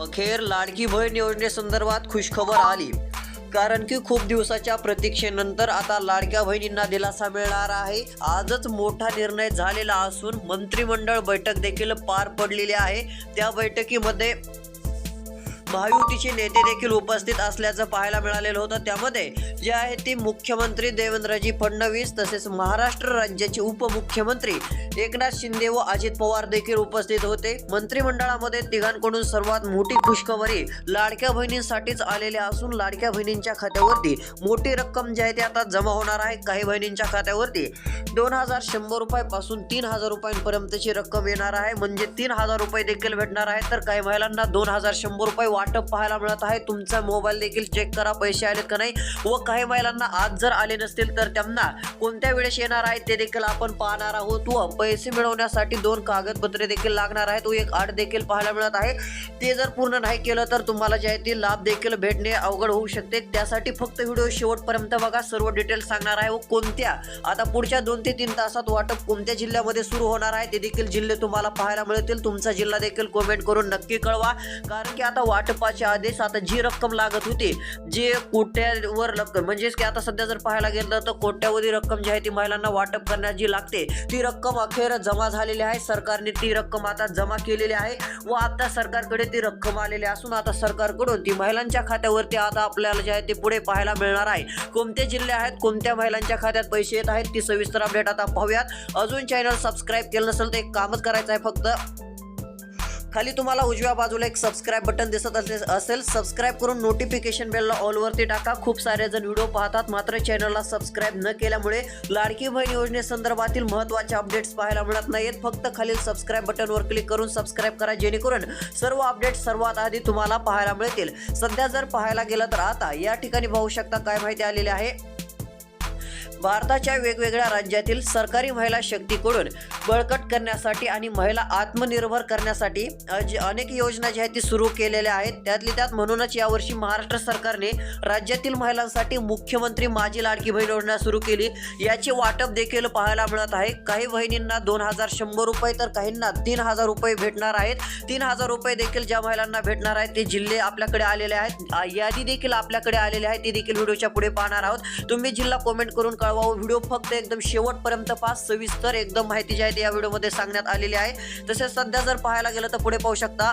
अखेर लाडकी बहीण योजनेसंदर्भात खुशखबर आली. कारण की खूप दिवसाच्या प्रतीक्षेनंतर आता लाडक्या बहिणींना दिलासा मिळणार आहे. आजच मोठा निर्णय झालेला असून मंत्रिमंडळ बैठक देखील पार पडलेली आहे. त्या बैठकीमध्ये महायुतीचे नेते देखील उपस्थित असल्याचं पाहायला मिळालेलं होतं. त्यामध्ये जे आहे ते मुख्यमंत्री देवेंद्रजी फडणवीस तसेच महाराष्ट्र राज्याचे उपमुख्यमंत्री एकनाथ शिंदे व अजित पवार देखील उपस्थित होते. मंत्रिमंडळामध्ये तिघांकडून सर्वात मोठी खुशखबरी लाडक्या बहिणींसाठीच आलेल्या असून लाडक्या बहिणींच्या खात्यावरती मोठी रक्कम जी आहे ती आता जमा होणार आहे. काही बहिणींच्या खात्यावरती दोन हजार शंभर रुपयापासून तीन हजार रुपयांपर्यंतची रक्कम येणार आहे. म्हणजे तीन हजार रुपये देखील भेटणार आहे तर काही महिलांना दोन हजार शंभर रुपये वाटप पाहायला मिळत आहे. तुमचा मोबाईल देखील चेक करा पैसे आलेत का नाही व काही महिलांना आज जर आले नसतील तर त्यांना कोणत्या वेळेस येणार आहे ते देखील आपण पाहणार आहोत. व पैसे मिळवण्यासाठी दोन कागदपत्रे देखील लागणार आहेत. व एक आठ देखील पाहायला मिळत आहे. ते जर पूर्ण नाही केलं तर तुम्हाला जे आहे ते लाभ देखील भेटणे अवघड होऊ शकते. त्यासाठी फक्त व्हिडिओ शेवटपर्यंत बघा. सर्व डिटेल्स सांगणार आहे व कोणत्या? आता पुढच्या दोन ते तीन तासात वाटप कोणत्या जिल्ह्यामध्ये सुरू होणार आहे ते देखील जिल्हे तुम्हाला पाहायला मिळतील. तुमचा जिल्हा देखील कमेंट करून नक्की कळवा. कारण की आता वाट आदेश आता जी रक्कम लागत होती जे कोट्यावर रक्कम म्हणजेच की आता सध्या जर पाहायला गेलं तर कोट्यावधी रक्कम जी आहे ती महिलांना वाटप करण्यास जी लागते. ती रक्कम अखेर जमा झालेली आहे. सरकारने ती रक्कम आता जमा केलेली आहे व आता सरकारकडे ती रक्कम आलेली असून आता सरकारकडून ती महिलांच्या खात्यावरती आता आपल्याला जे आहे ते पुढे पाहायला मिळणार आहे. कोणते जिल्हे आहेत कोणत्या महिलांच्या खात्यात पैसे येत आहेत ती सविस्तर अपडेट आता पाहूयात. अजून चॅनल सबस्क्राईब केलं नसेल तर एक कामच करायचं आहे फक्त. खाली तुम्हाला उजव्या बाजूला एक सबस्क्राईब बटन दिसत असेल सबस्क्राईब करून नोटिफिकेशन बेलला ऑलवरती टाका. खूप सारे जण व्हिडिओ पाहतात. मात्र चॅनलला सबस्क्राईब न केल्यामुळे लाडकी बहीण योजनेसंदर्भातील महत्त्वाचे अपडेट्स पाहायला मिळत नाहीत. फक्त खालील सबस्क्राईब बटनवर क्लिक करून सबस्क्राईब करा. जेणेकरून सर्व अपडेट सर्वात आधी तुम्हाला पाहायला मिळतील. सध्या जर पाहायला गेलं तर आता या ठिकाणी पाहू शकता काय माहिती आलेली आहे. भारताच्या वेगवेगळ्या राज्यातील सरकारी महिला शक्तीकडून बळकट करण्यासाठी आणि महिला आत्मनिर्भर करण्यासाठी अनेक योजना ज्या आहेत ती सुरू केलेल्या आहेत. त्यातली त्यात म्हणूनच यावर्षी महाराष्ट्र सरकारने राज्यातील महिलांसाठी मुख्यमंत्री माझी लाडकी बहीण योजना सुरू केली. याचे वाटप देखील पाहायला मिळत आहे. काही बहिणींना दोन हजार शंभर रुपये तर काहींना तीन हजार रुपये भेटणार आहेत. तीन हजार रुपये देखील ज्या महिलांना भेटणार आहेत ते जिल्हे आपल्याकडे आलेले आहेत. यादी देखील आपल्याकडे आलेली आहे. ती देखील व्हिडिओच्या पुढे पाहणार आहोत. तुम्ही जिल्हा कॉमेंट करून कळवा व्हिडिओ फक्त एकदम शेवटपर्यंत पास सविस्तर एकदम माहिती जी आहे ती या व्हिडिओमध्ये सांगण्यात आलेली आहे. तसेच सध्या जर पाहायला गेलं तर पुढे पाहू शकता.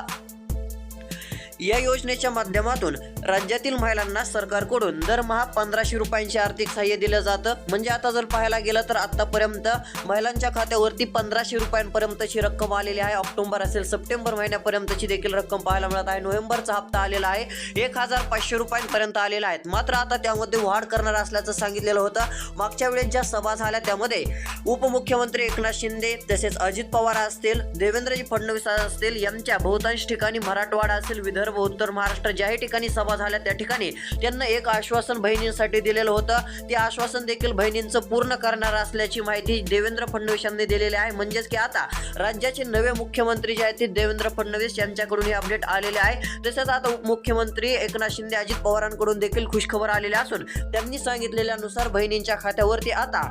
या योजनेच्या माध्यमातून राज्यातील महिलांना सरकारकडून दरमहा पंधराशे रुपयांचे आर्थिक सहाय्य दिलं जातं. म्हणजे आता जर पाहायला गेलं तर आतापर्यंत महिलांच्या खात्यावरती पंधराशे रुपयांपर्यंतची रक्कम आलेली आहे. ऑक्टोबर असेल सप्टेंबर महिन्यापर्यंतची देखील रक्कम पाहायला मिळत आहे. नोव्हेंबरचा हप्ता आलेला आहे. एक हजार पाचशे रुपयांपर्यंत आलेला आहे मात्र आता त्यामध्ये वाढ करणार असल्याचं सांगितलेलं होतं. मागच्या वेळेस ज्या सभा झाल्या त्यामध्ये उपमुख्यमंत्री एकनाथ शिंदे तसेच अजित पवार असतील देवेंद्रजी फडणवीस असतील यांच्या बहुतांश ठिकाणी मराठवाडा असेल विदर्भ उत्तर महाराष्ट्र ज्याही ठिकाणी सभा झाल्या त्या ठिकाणी त्यांना एक आश्वासन बहिणींसाठी दिलेलं होतं. ते आश्वासन देखील बहिणींचं पूर्ण करणार असल्याची माहिती देवेंद्र फडणवीस यांनी दिलेली आहे. म्हणजेच की आता राज्याचे नवे मुख्यमंत्री जे आहेत ते देवेंद्र फडणवीस यांच्याकडून हे अपडेट आलेले आहे. तसेच आता मुख्यमंत्री एकनाथ शिंदे अजित पवारांकडून देखील खुशखबर आलेली असून त्यांनी सांगितलेल्यानुसार बहिणींच्या खात्यावरती आता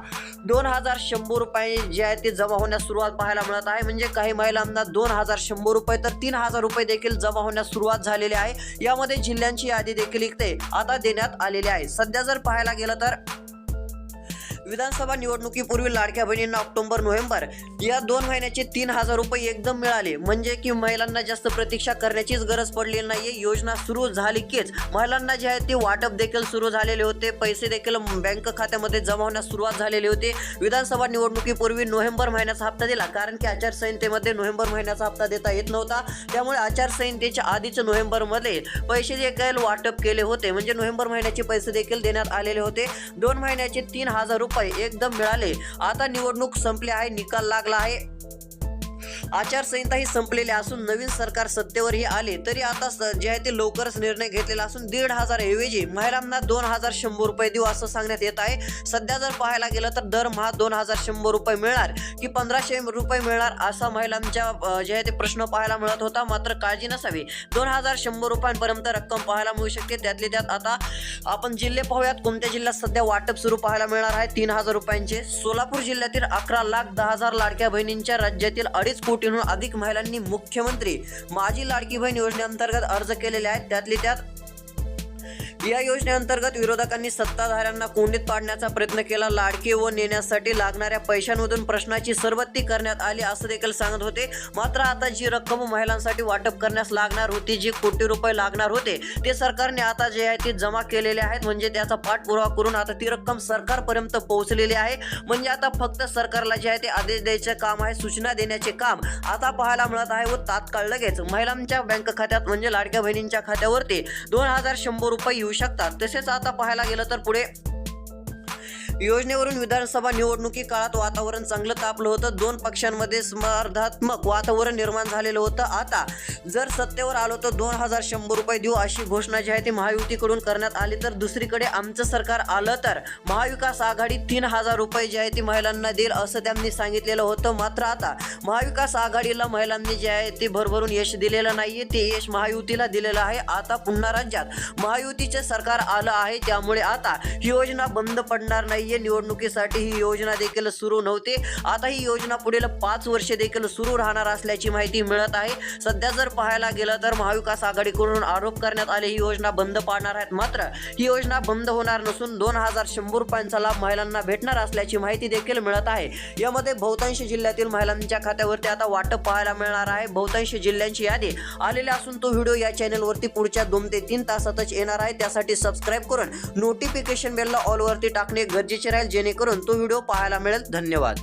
दोन हजार शंभर रुपये जे आहेत ते जमा होण्यास सुरुवात पाहायला मिळत आहे. म्हणजे काही महिलांना दोन हजार शंभर रुपये तर तीन हजार रुपये देखील जमा होण्यास सुरुवात झालेली आहे. यामध्ये जिल्ह्यांची यादी देखील इथे आता देण्यात आलेली आहे. सध्या जर पाहायला गेलं तर विधानसभा निवडणुकीपूर्वी लाडक्या बहिणींना ऑक्टोबर नोव्हेंबर या दोन महिन्याचे तीन हजार रुपये एकदम मिळाले. म्हणजे की महिलांना जास्त प्रतीक्षा करण्याचीच गरज पडलेली नाहीये. योजना सुरू झाली कीच महिलांना जे आहे ते वाटप देखील सुरू झालेले होते. पैसे देखील बँक खात्यामध्ये जमा होण्यास सुरुवात झालेली होती. विधानसभा निवडणुकीपूर्वी नोव्हेंबर महिन्याचा हप्ता दिला. कारण की आचारसंहितेमध्ये नोव्हेंबर महिन्याचा हप्ता देता येत नव्हता. त्यामुळे आचारसंहितेच्या आधीच नोव्हेंबरमध्ये पैसे देखील वाटप केले होते. म्हणजे नोव्हेंबर महिन्याचे पैसे देखील देण्यात आलेले होते. दोन महिन्याचे तीन हजार रुपये एकदम मिळाले. आता निवडणूक संपली आहे निकाल लागला आहे. आचारसंहिता ही संपलेली असून नवीन सरकार सत्तेवरही आले तरी आता जे आहे ते लवकरच निर्णय घेतलेला असून दीड हजार ऐवजी महिलांना दोन हजार शंभर रुपये देऊ असं सांगण्यात येत आहे. सध्या जर पाहायला गेलं तर दरमहा दोन हजार शंभर रुपये मिळणार की पंधराशे रुपये मिळणार असा महिलांच्या जे आहे ते प्रश्न पाहायला मिळत होता. मात्र काळजी नसावी. दोन हजार शंभर रुपयांपर्यंत रक्कम पाहायला मिळू शकते. त्यातले त्यात आता आपण जिल्हे पाहूयात. कोणत्या जिल्ह्यात सध्या वाटप सुरू पाहायला मिळणार आहे? तीन हजार रुपयांचे. सोलापूर जिल्ह्यातील अकरा लाख दहा हजार लाडक्या बहिणींच्या राज्यातील अडीच कोटी कोटींहून अधिक महिलांनी मुख्यमंत्री माझी लाडकी बहीण योजनेअंतर्गत अर्ज केलेले आहेत त्यातली त्यात या योजनेअंतर्गत विरोधकांनी सत्ताधाऱ्यांना कोंडीत पाडण्याचा प्रयत्न केला. लाडके व नेण्यासाठी लागणाऱ्या पैशांमधून प्रश्नाची सरबत्ती करण्यात आली असं देखील सांगत होते. मात्र आता जी रक्कम महिलांसाठी वाटप करण्यास लागणार होती जी कोटी रुपये लागणार होते ते सरकारने आता जे आहे ते जमा केलेले आहेत. म्हणजे त्याचा पाठपुरावा करून आता ती रक्कम सरकारपर्यंत पोहोचलेली आहे. म्हणजे आता फक्त सरकारला जे आहे ते आदेश द्यायचे काम आहे सूचना देण्याचे काम आता पाहायला मिळत आहे व तात्काळ लगेच महिलांच्या बँक खात्यात म्हणजे लाडक्या बहिणींच्या खात्यावरती दोन हजार शंभर रुपये येऊ शकतात. तसेच आता पाहायला गेलं तर पुढे योजनेवरून विधानसभा निवडणुकी काळात वातावरण चांगलं तापलं होतं. दोन पक्षांमध्ये स्पर्धात्मक वातावरण निर्माण झालेलं होतं. आता जर सत्तेवर आलो तर दोन हजार शंभर रुपये देऊ अशी घोषणा जी आहे ती महायुतीकडून करण्यात आली. तर दुसरीकडे आमचं सरकार आलं तर महाविकास आघाडी तीन हजार रुपये जे आहे ती महिलांना देईल असं त्यांनी सांगितलेलं होतं. मात्र आता महाविकास आघाडीला महिलांनी जे आहे ते भरभरून यश दिलेलं नाहीये. ते यश महायुतीला दिलेलं आहे. आता पुन्हा राज्यात महायुतीचे सरकार आलं आहे. त्यामुळे आता ही योजना बंद पडणार नाही. बाह्य निवडणुकीसाठी ही योजना देखील सुरू नव्हते. आता ही योजना पुढील पाच वर्षे देखील सुरू राहणार असल्याची माहिती मिळत आहे. सध्या जर पाहायला गेलं तर महाविकास आघाडीकडून आरोप करण्यात आले ही योजना बंद पाडणार आहेत. मात्र ही योजना बंद होणार नसून दोन हजार शंभर रुपयांचा लाभ महिलांना भेटणार असल्याची माहिती देखील मिळत आहे. यामध्ये बहुतांश जिल्ह्यातील महिलांच्या खात्यावरती आता वाटप पाहायला मिळणार आहे. बहुतांश जिल्ह्यांची यादी आलेली असून तो व्हिडिओ या चॅनलवरती पुढच्या दोन ते तीन तासातच येणार आहे. त्यासाठी सबस्क्राईब करून नोटिफिकेशन बेलला ऑलवरती टाकणे गरजेचे राहील जेणेकरून तो व्हिडिओ पाहायला मिळेल. धन्यवाद.